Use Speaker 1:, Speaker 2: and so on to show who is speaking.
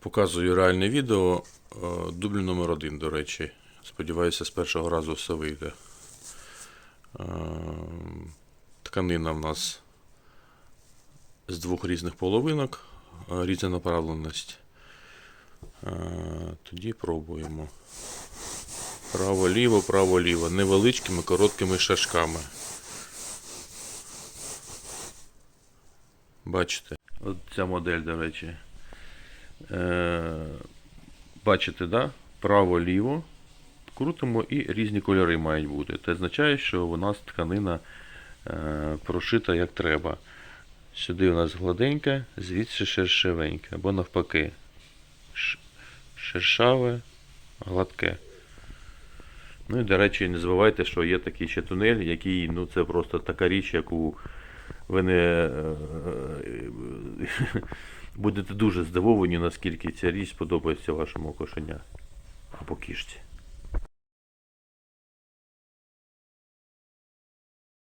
Speaker 1: Показую реальне відео. е, Дубль номер один, до речі. Сподіваюся, з першого разу все вийде. Е, Тканина в нас з двох різних половинок, е, різна направленість. Тоді пробуємо. Право-ліво, право-ліво. Невеличкими короткими шашками. Бачите? От ця модель, до речі. Е, бачите, да? право-ліво. Крутимо і різні кольори мають бути. Це означає, що у нас тканина е, прошита як треба. Сюди у нас гладеньке, звідси шершавеньке, або навпаки. Шершаве, гладке. Ну і, до речі, не забувайте, що є такий ще тунель, який, ну це просто така річ, яку ви не е, будете дуже здивовані, наскільки ця річ сподобається вашому кошеня або кішці.